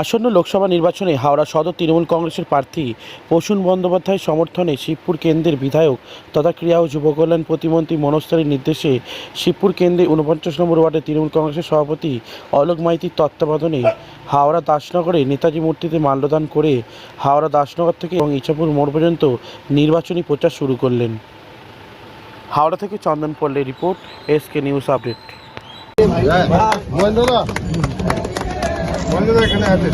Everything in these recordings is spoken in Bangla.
আসন্ন লোকসভা নির্বাচনে হাওড়া সদর তৃণমূল কংগ্রেসের প্রার্থী প্রসূন বন্দ্যোপাধ্যায়ের সমর্থনে শিবপুর কেন্দ্রের বিধায়ক তথা ক্রীড়া ও যুবকল্যাণ প্রতিমন্ত্রী মনোস্তারীর নির্দেশে শিবপুর কেন্দ্রে উনপঞ্চাশ নম্বর ওয়ার্ডে তৃণমূল কংগ্রেসের সভাপতি অলোক মাইতির তত্ত্বাবধানে হাওড়া দাসনগরে নেতাজি মূর্তিতে মাল্যদান করে হাওড়া দাসনগর থেকে এবং ইছাপুর মোড় পর্যন্ত নির্বাচনী প্রচার শুরু করলেন। হাওড়া থেকে Chandan Palli report SK news update. মহেন্দ্রদা এখানে আছে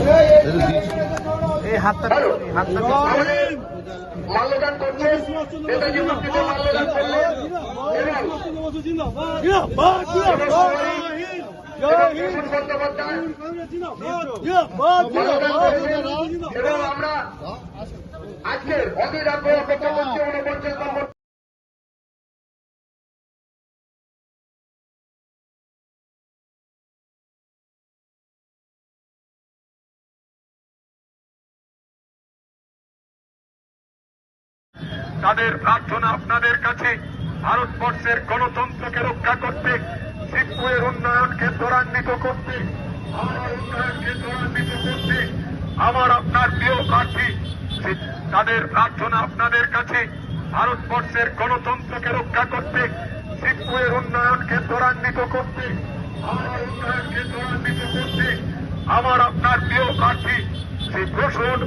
মাল্যদান নেতাজি এবং করছেন এবং আমরা আজকে অধীর আগ্রহ অপেক্ষা তাদের প্রার্থনা আপনাদের কাছে, ভারতবর্ষের গণতন্ত্রকে রক্ষা করতে শিবপুরের উন্নয়নকে ত্বরান্বিত করতে, আমার আপনার প্রিয় প্রার্থী তাদের প্রার্থনা আপনাদের কাছে, ভারতবর্ষের গণতন্ত্রকে রক্ষা করতে শিবপুরের উন্নয়নকে ত্বরান্বিত করতে, আমার আপনার প্রিয় প্রার্থী শ্রী প্রসূন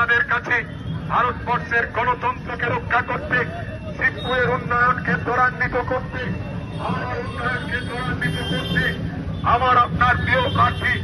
আপনাদের কাছে ভারতবর্ষের গণতন্ত্রকে রক্ষা করতে শিবপুরের উন্নয়নকে ত্বরান্বিত করতে আমার উন্নয়নকে ত্বরান্বিত করতে, আমার আপনার প্রিয় প্রার্থী